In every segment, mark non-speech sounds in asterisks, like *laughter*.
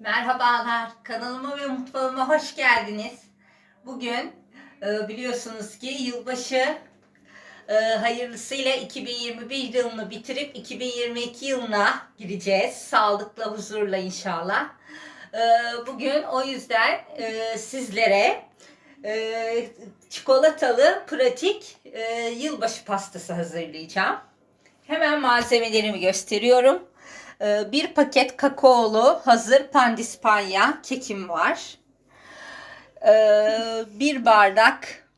Merhabalar, kanalıma ve mutfağıma hoş geldiniz. Bugün e, biliyorsunuz ki yılbaşı e, hayırlısıyla 2021 yılını bitirip 2022 yılına gireceğiz. Sağlıkla, huzurla inşallah. E, Bugün o yüzden sizlere çikolatalı pratik yılbaşı pastası hazırlayacağım. Hemen malzemelerimi gösteriyorum. Ee, Bir paket kakaolu hazır pandispanya kekim var. Ee, Bir bardak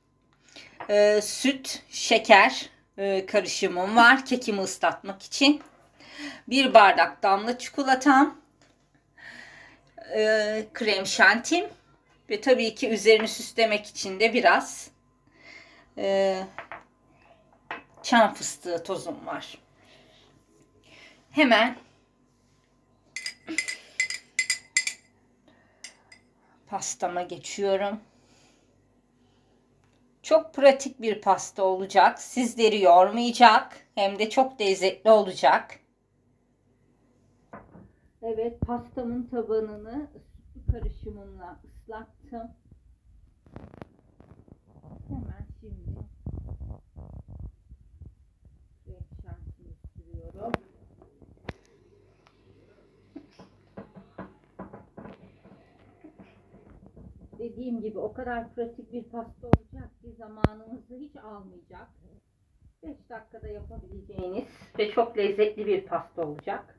e, süt, şeker e, karışımım var kekimi ıslatmak için. Bir bardak damla çikolatam, e, krem şantim ve tabii ki üzerini süslemek için de biraz çam fıstığı tozum var. Hemen pastama geçiyorum. Çok pratik bir pasta olacak. Sizleri yormayacak. Hem de çok lezzetli olacak. Evet pastamın tabanını sütlü karışımımla ıslattım. Hemen şimdi krem şantimi sürüyorum. Dediğim gibi o kadar pratik bir pasta olacak ki zamanınızı hiç almayacak. 5 dakikada yapabileceğiniz ve çok lezzetli bir pasta olacak.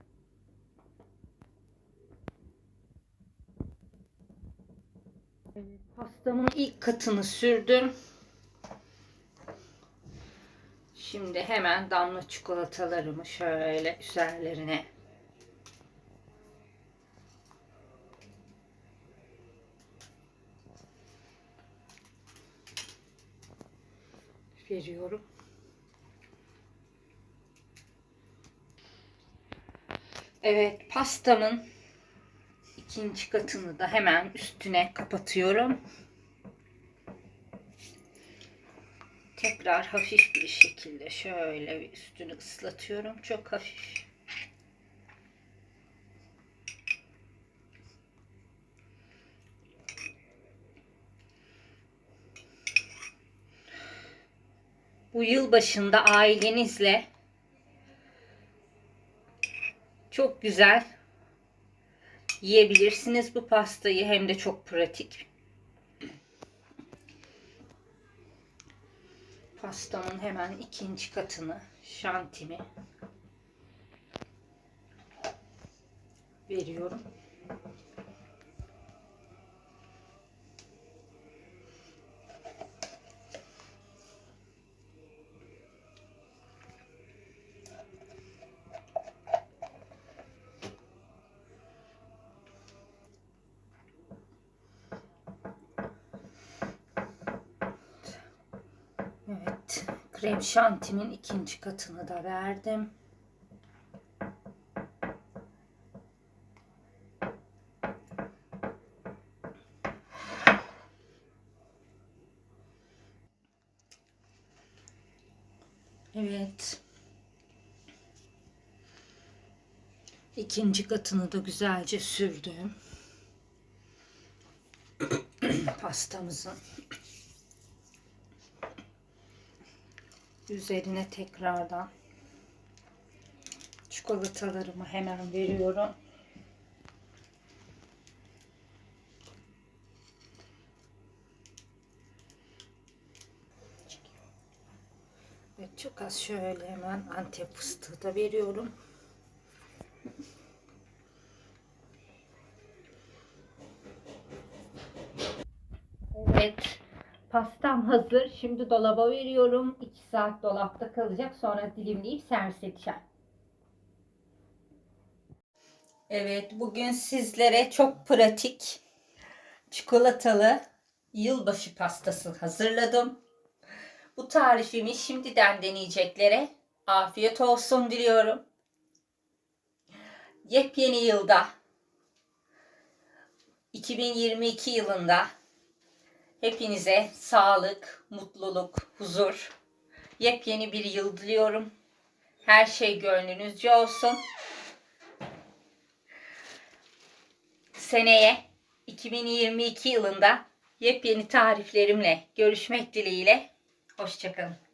Pastamın ilk katını sürdüm. Şimdi hemen damla çikolatalarımı şöyle üzerlerine veriyorum. Evet, pastamın ikinci katını da hemen üstüne kapatıyorum. Tekrar hafif bir şekilde şöyle üstünü ıslatıyorum. Çok hafif. Bu yıl başında ailenizle çok güzel yiyebilirsiniz bu pastayı hem de çok pratik. Pastamın hemen ikinci katını şantimi veriyorum. Evet, krem şantimin ikinci katını da verdim. Evet. İkinci katını da güzelce sürdüm. *coughs* Pastamızın. Üzerine tekrardan çikolatalarımı hemen veriyorum. Evet, çok az şöyle hemen antep fıstığı da veriyorum. Evet. Pastam hazır. Şimdi dolaba veriyorum. 2 saat dolapta kalacak. Sonra dilimleyip servis edeceğim. Evet, bugün sizlere çok pratik çikolatalı yılbaşı pastası hazırladım. Bu tarifimi şimdiden deneyeceklere afiyet olsun diliyorum. Yepyeni yılda 2022 yılında Hepinize sağlık, mutluluk, huzur, yepyeni bir yıl diliyorum. Her şey gönlünüzce olsun. seneye 2022 yılında yepyeni tariflerimle görüşmek dileğiyle. Hoşçakalın.